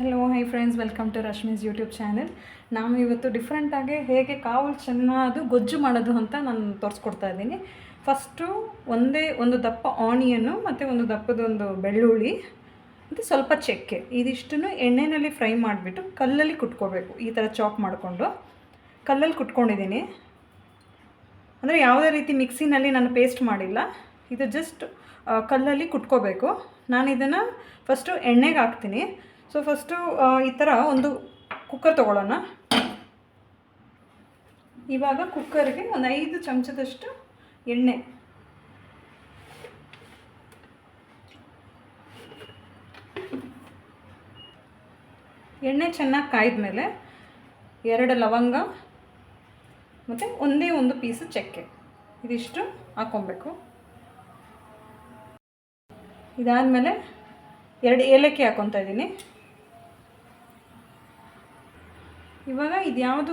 Hello hi friends welcome to Rashmi's YouTube channel ನಾನು ಇವತ್ತು ಡಿಫ್ರೆಂಟಾಗಿ ಹೇಗೆ ಕಾವಲು ಚೆನ್ನಾದು ಗೊಜ್ಜು ಮಾಡೋದು ಅಂತ ನಾನು ತೋರಿಸ್ಕೊಡ್ತಾ ಇದ್ದೀನಿ. ಫಸ್ಟು ಒಂದೇ ಒಂದು ದಪ್ಪ ಆನಿಯನ್ನು ಮತ್ತು ಒಂದು ದಪ್ಪದೊಂದು ಬೆಳ್ಳುಳ್ಳಿ, ಮತ್ತು ಸ್ವಲ್ಪ ಚಕ್ಕೆ. ಇದಿಷ್ಟನ್ನು ಎಣ್ಣೆಯಲ್ಲಿ ಫ್ರೈ ಮಾಡಿಬಿಟ್ಟು ಕಲ್ಲಲ್ಲಿ ಕುಟ್ಕೋಬೇಕು, ಈ ಥರ ಚಾಪ್ ಮಾಡಿಕೊಂಡು. ಕಲ್ಲಲ್ಲಿ ಕುಟ್ಕೊಂಡಿದ್ದೀನಿ. ಅಂದರೆ ಯಾವುದೇ ರೀತಿ ಮಿಕ್ಸಿನಲ್ಲಿ ನಾನು ಪೇಸ್ಟ್ ಮಾಡಿಲ್ಲ. ಇದು ಜಸ್ಟ್ ಕಲ್ಲಲ್ಲಿ ಕುಟ್ಕೋಬೇಕು. ನಾನು ಇದನ್ನು ಫಸ್ಟು ಎಣ್ಣೆಗೆ ಹಾಕ್ತೀನಿ. ಸೊ ಫಸ್ಟು ಈ ಥರ ಒಂದು ಕುಕ್ಕರ್ ತೊಗೊಳ್ಳೋಣ. ಇವಾಗ ಕುಕ್ಕರ್ಗೆ ಒಂದು ಐದು ಚಮಚದಷ್ಟು ಎಣ್ಣೆ. ಎಣ್ಣೆ ಚೆನ್ನಾಗಿ ಕಾಯ್ದ ಎರಡು ಲವಂಗ ಮತ್ತು ಒಂದೇ ಒಂದು ಪೀಸು ಚಕ್ಕೆ. ಇದಿಷ್ಟು ಹಾಕ್ಕೊಬೇಕು. ಇದಾದಮೇಲೆ ಎರಡು ಏಲಕ್ಕಿ ಹಾಕ್ಕೊತಾ ಇದ್ದೀನಿ. ಇವಾಗ ಇದು ಯಾವುದು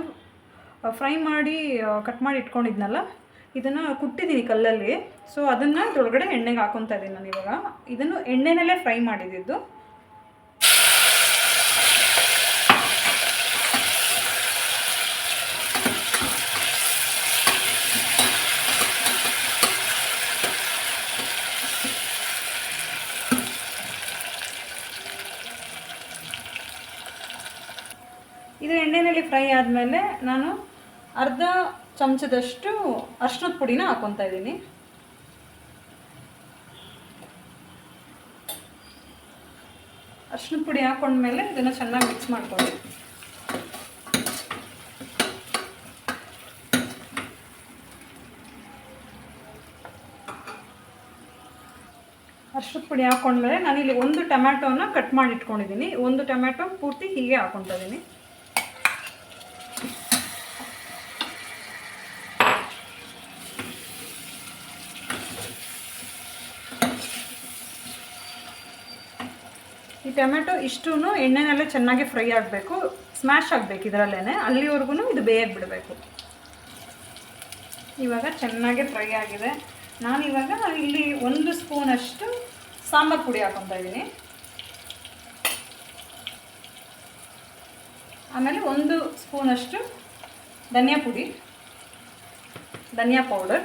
ಫ್ರೈ ಮಾಡಿ ಕಟ್ ಮಾಡಿ ಇಟ್ಕೊಂಡಿದ್ನಲ್ಲ, ಇದನ್ನು ಕುಟ್ಟಿದ್ದೀನಿ ಕಲ್ಲಲ್ಲಿ. ಸೊ ಅದನ್ನು ಇದ್ರೊಳಗಡೆ ಎಣ್ಣೆಗೆ ಹಾಕೊತಾ ಇದ್ದೀನಿ ನಾನು ಇವಾಗ. ಇದನ್ನು ಎಣ್ಣೆನಲ್ಲೇ ಫ್ರೈ ಮಾಡಿದ್ದು ಇದು ಎಣ್ಣೆಯಲ್ಲಿ ಫ್ರೈ ಆದಮೇಲೆ ನಾನು ಅರ್ಧ ಚಮಚದಷ್ಟು ಅರ್ಶಿನದ ಪುಡಿನ ಹಾಕ್ಕೊತಾ ಇದ್ದೀನಿ. ಅರ್ಶಿನದ ಪುಡಿ ಹಾಕೊಂಡ್ಮೇಲೆ ಇದನ್ನು ಚೆನ್ನಾಗಿ ಮಿಕ್ಸ್ ಮಾಡ್ಕೊಳ್ಳಿ. ಅರ್ಶಿನದ ಪುಡಿ ಹಾಕೊಂಡ್ಮೇಲೆ ನಾನಿಲ್ಲಿ ಒಂದು ಟೊಮ್ಯಾಟೋನ ಕಟ್ ಮಾಡಿ ಇಟ್ಕೊಂಡಿದ್ದೀನಿ. ಒಂದು ಟೊಮ್ಯಾಟೊ ಪೂರ್ತಿ ಹೀಗೆ ಹಾಕೊತಾ ಇದ್ದೀನಿ. ಟೊಮೆಟೊ ಇಷ್ಟೂ ಎಣ್ಣೆನಲ್ಲೇ ಚೆನ್ನಾಗಿ ಫ್ರೈ ಆಗಬೇಕು ಸ್ಮ್ಯಾಶ್ ಆಗಬೇಕು ಇದರಲ್ಲೇ ಅಲ್ಲಿವರೆಗೂ ಇದು ಬೇಯಕ್ಕೆ ಬಿಡಬೇಕು. ಇವಾಗ ಚೆನ್ನಾಗಿ ಫ್ರೈ ಆಗಿದೆ. ನಾನು ಇವಾಗ ಇಲ್ಲಿ ಒಂದು ಸ್ಪೂನಷ್ಟು ಸಾಂಬಾರು ಪುಡಿ ಹಾಕೊತಾ ಇದ್ದೀನಿ. ಆಮೇಲೆ ಒಂದು ಸ್ಪೂನಷ್ಟು ಧನಿಯಾ ಪುಡಿ, ಧನಿಯಾ ಪೌಡರ್.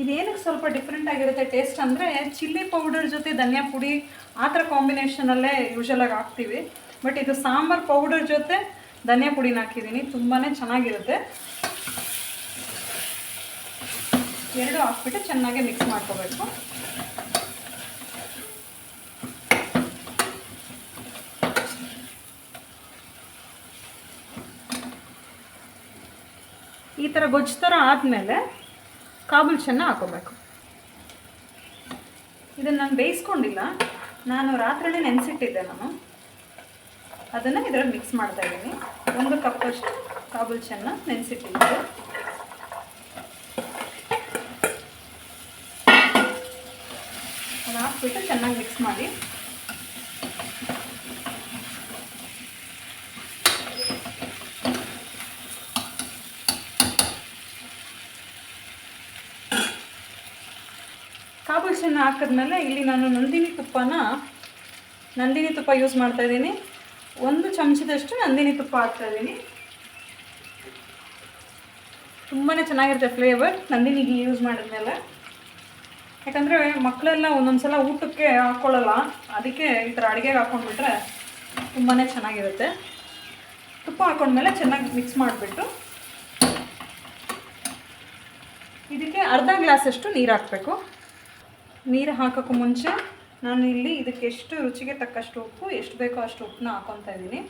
ಇದೇನಕ್ಕೆ ಸ್ವಲ್ಪ ಡಿಫ್ರೆಂಟ್ ಆಗಿರುತ್ತೆ? ಟೇಸ್ಟ್ ಅಂದರೆ ಚಿಲ್ಲಿ ಪೌಡರ್ ಜೊತೆ ಧನಿಯಾ ಪುಡಿ ಆ ಥರ ಕಾಂಬಿನೇಷನಲ್ಲೇ ಯೂಶಲಾಗಿ ಹಾಕ್ತೀವಿ. ಬಟ್ ಇದು ಸಾಂಬಾರು ಪೌಡರ್ ಜೊತೆ ಧನಿಯಾ ಪುಡಿನ ಹಾಕಿದ್ದೀನಿ. ತುಂಬಾ ಚೆನ್ನಾಗಿರುತ್ತೆ. ಎರಡು ಹಾಕ್ಬಿಟ್ಟು ಚೆನ್ನಾಗಿ ಮಿಕ್ಸ್ ಮಾಡ್ಕೋಬೇಕು. ಈ ಥರ ಗೊಜ್ಜು ಥರ ಆದಮೇಲೆ ಕಾಬೂಲ್ ಚೆನ್ನ ಹಾಕೋಬೇಕು. ಇದನ್ನು ನಾನು ಬೇಯಿಸ್ಕೊಂಡಿಲ್ಲ. ನಾನು ರಾತ್ರಿನೇ ನೆನೆಸಿಟ್ಟಿದ್ದೆ ನಾನು. ಅದನ್ನು ಇದರಲ್ಲಿ ಮಿಕ್ಸ್ ಮಾಡ್ತಾ ಇದ್ದೀನಿ. ಒಂದು ಕಪ್ಪಷ್ಟು ಕಾಬುಲ್ ಚೆನ್ನ ನೆನೆಸಿಟ್ಟಿದ್ದೆ ಅದು ಹಾಕ್ಬಿಟ್ಟು ಚೆನ್ನಾಗಿ ಮಿಕ್ಸ್ ಮಾಡಿ ಕಾಬೂಲ್ ಚೆನ್ನ ಹಾಕಿದ್ಮೇಲೆ ಇಲ್ಲಿ ನಾನು ನಂದಿನಿ ತುಪ್ಪನ ನಂದಿನಿ ತುಪ್ಪ ಯೂಸ್ ಮಾಡ್ತಾ ಇದ್ದೀನಿ. ಒಂದು ಚಮಚದಷ್ಟು ನಂದಿನಿ ತುಪ್ಪ ಹಾಕ್ತಾ ಇದ್ದೀನಿ. ತುಂಬಾ ಚೆನ್ನಾಗಿರುತ್ತೆ ಫ್ಲೇವರ್ ನಂದಿನಿಗೆ ಯೂಸ್ ಮಾಡಿದ್ಮೇಲೆ. ಯಾಕಂದರೆ ಮಕ್ಕಳೆಲ್ಲ ಒಂದೊಂದು ಸಲ ಊಟಕ್ಕೆ ಹಾಕ್ಕೊಳ್ಳಲ್ಲ ಅದಕ್ಕೆ ಈ ಥರ ಅಡುಗೆಗೆ ಹಾಕ್ಕೊಂಡ್ಬಿಟ್ರೆ ತುಂಬಾ ಚೆನ್ನಾಗಿರುತ್ತೆ. ತುಪ್ಪ ಹಾಕೊಂಡ್ಮೇಲೆ ಚೆನ್ನಾಗಿ ಮಿಕ್ಸ್ ಮಾಡಿಬಿಟ್ಟು ಇದಕ್ಕೆ ಅರ್ಧ ಗ್ಲಾಸಷ್ಟು ನೀರು ಹಾಕಬೇಕು. ನೀರು ಹಾಕೋಕ್ಕೂ ಮುಂಚೆ ನಾನು ಇಲ್ಲಿ ಇದಕ್ಕೆ ಎಷ್ಟು ರುಚಿಗೆ ತಕ್ಕಷ್ಟು ಉಪ್ಪು, ಎಷ್ಟು ಬೇಕೋ ಅಷ್ಟು ಉಪ್ಪನ್ನ ಹಾಕೊತಾ ಇದ್ದೀನಿ.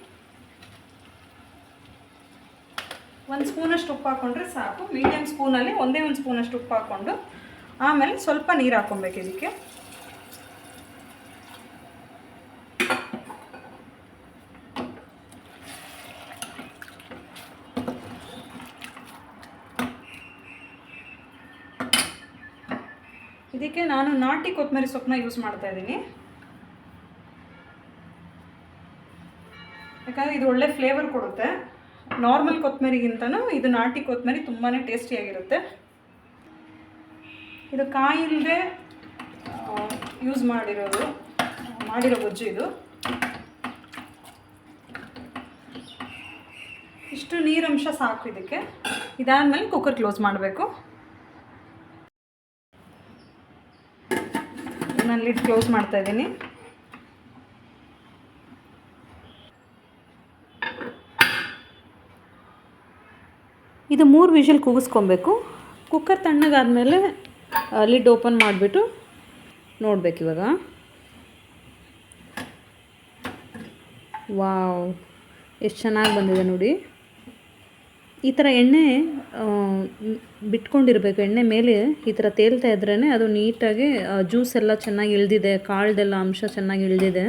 ಒಂದು ಸ್ಪೂನಷ್ಟು ಉಪ್ಪು ಹಾಕ್ಕೊಂಡ್ರೆ ಸಾಕು. ಮೀಡಿಯಮ್ ಸ್ಪೂನಲ್ಲಿ ಒಂದೇ ಒಂದು ಸ್ಪೂನಷ್ಟು ಉಪ್ಪು ಹಾಕ್ಕೊಂಡು ಆಮೇಲೆ ಸ್ವಲ್ಪ ನೀರು ಹಾಕ್ಕೊಬೇಕು ಇದಕ್ಕೆ. ಇದಕ್ಕೆ ನಾನು ನಾಟಿ ಕೊತ್ತಂಬರಿ ಸೊಪ್ಪನ್ನ ಯೂಸ್ ಮಾಡ್ತಾ ಇದ್ದೀನಿ. ಯಾಕಂದರೆ ಇದು ಒಳ್ಳೆ ಫ್ಲೇವರ್ ಕೊಡುತ್ತೆ. ನಾರ್ಮಲ್ ಕೊತ್ತಂಬರಿಗಿಂತನೂ ಇದು ನಾಟಿ ಕೊತ್ತಂಬರಿ ತುಂಬಾ ಟೇಸ್ಟಿಯಾಗಿರುತ್ತೆ ಇದು ಕಾಯಿಲ್ಲದೆ ಯೂಸ್ ಮಾಡಿರೋದು, ಮಾಡಿರೋ ಗೊಜ್ಜು ಇದು. ಇಷ್ಟು ನೀರಂಶ ಸಾಕು ಇದಕ್ಕೆ. ಇದಾದಮೇಲೆ ಕುಕ್ಕರ್ ಕ್ಲೋಸ್ ಮಾಡಬೇಕು. ನಾನು ಲಿಡ್ ಕ್ಲೋಸ್ ಮಾಡ್ತಾ ಇದ್ದೀನಿ. ಇದು ಮೂರು ವಿಷಲ್ ಕೂಗಿಸ್ಕೊಬೇಕು. ಕುಕ್ಕರ್ ತಣ್ಣಗಾದಮೇಲೆ ಲಿಡ್ ಓಪನ್ ಮಾಡಿಬಿಟ್ಟು ನೋಡ್ಬೇಕು ಇವಾಗ. ವಾವ್, ಎಷ್ಟು ಚೆನ್ನಾಗಿ ಬಂದಿದೆ ನೋಡಿ. ಈ ಥರ ಎಣ್ಣೆ ಬಿಟ್ಕೊಂಡಿರಬೇಕು. ಎಣ್ಣೆ ಮೇಲೆ ಈ ಥರ ತೇಲ್ತಾ ಇದ್ರೇ ಅದು ನೀಟಾಗಿ ಜ್ಯೂಸ್ ಎಲ್ಲ ಚೆನ್ನಾಗಿ ಇಳಿದಿದೆ, ಕಾಳ್ದೆಲ್ಲ ಅಂಶ ಚೆನ್ನಾಗಿ ಇಳ್ದಿದೆ.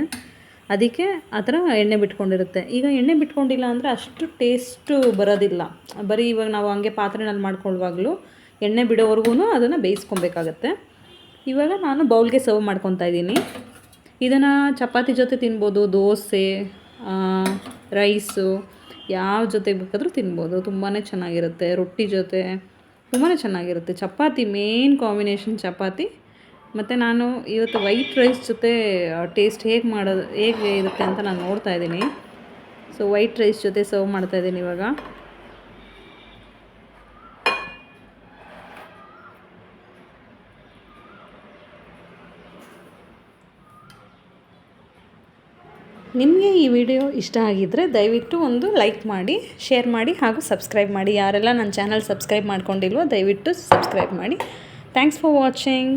ಅದಕ್ಕೆ ಆ ಥರ ಎಣ್ಣೆ ಬಿಟ್ಕೊಂಡಿರುತ್ತೆ. ಈಗ ಎಣ್ಣೆ ಬಿಟ್ಕೊಂಡಿಲ್ಲ ಅಂದರೆ ಅಷ್ಟು ಟೇಸ್ಟು ಬರೋದಿಲ್ಲ. ಬರೀ ಇವಾಗ ನಾವು ಹಂಗೆ ಪಾತ್ರೆನಲ್ಲಿ ಮಾಡ್ಕೊಳ್ಳುವಾಗಲೂ ಎಣ್ಣೆ ಬಿಡೋವರೆಗೂ ಅದನ್ನು ಬೇಯಿಸ್ಕೊಬೇಕಾಗತ್ತೆ. ಇವಾಗ ನಾನು ಬೌಲ್ಗೆ ಸರ್ವ್ ಮಾಡ್ಕೊತಾ ಇದ್ದೀನಿ. ಇದನ್ನು ಚಪಾತಿ ಜೊತೆ ತಿನ್ಬೋದು, ದೋಸೆ ರೈಸು ಯಾವ ಜೊತೆ ಬೇಕಾದರೂ ತಿನ್ಬೋದು. ತುಂಬಾ ಚೆನ್ನಾಗಿರುತ್ತೆ. ರೊಟ್ಟಿ ಜೊತೆ ತುಂಬಾ ಚೆನ್ನಾಗಿರುತ್ತೆ. Chapati main combination chapati. ಮತ್ತು ನಾನು ಇವತ್ತು ವೈಟ್ ರೈಸ್ ಜೊತೆ ಟೇಸ್ಟ್ ಹೇಗೆ ಮಾಡೋದು ಹೇಗೆ ಇರುತ್ತೆ ಅಂತ ನಾನು ನೋಡ್ತಾ ಇದ್ದೀನಿ. ಸೊ ವೈಟ್ ರೈಸ್ ಜೊತೆ ಸರ್ವ್ ಮಾಡ್ತಾ ಇದ್ದೀನಿ ಇವಾಗ. ನಿಮಗೆ ಈ ವಿಡಿಯೋ ಇಷ್ಟ ಆಗಿದ್ದರೆ ದಯವಿಟ್ಟು ಒಂದು ಲೈಕ್ ಮಾಡಿ, ಶೇರ್ ಮಾಡಿ ಹಾಗೂ ಸಬ್ಸ್ಕ್ರೈಬ್ ಮಾಡಿ. ಯಾರೆಲ್ಲ ನನ್ನ ಚಾನಲ್ ಸಬ್ಸ್ಕ್ರೈಬ್ ಮಾಡ್ಕೊಂಡಿಲ್ವೋ ದಯವಿಟ್ಟು ಸಬ್ಸ್ಕ್ರೈಬ್ ಮಾಡಿ. Thanks for watching.